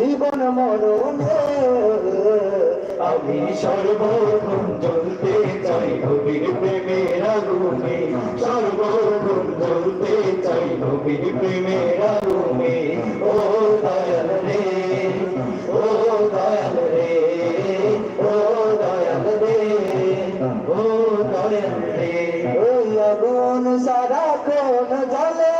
জীবন মরণে আমি সর্বক্ষণ জ্বলতে চাই নবীর প্রেমের আগুনে। সর্বক্ষণ জ্বলতে চাই নবীর প্রেমের আগুনে। ও দয়াল রে, ও দয়াল রে, ও দয়াল রে, ও দয়াল রে। ওই আগুন সারাক্ষণ জ্বলে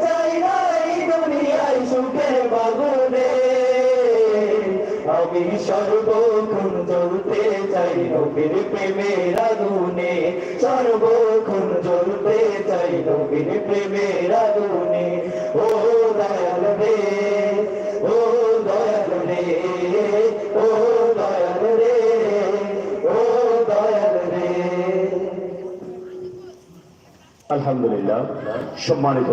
আমি সর্বক্ষণ চলতে চাই নবীর প্রেমের আগুনে। সর্বক্ষণ চলতে চাই নবীর প্রেমের আগুনে। ও দয়াল রে, ও দয়াল রে, ও দয়াল রে, ও দয়াল রে। আলহামদুলিল্লাহ, সম্মানিত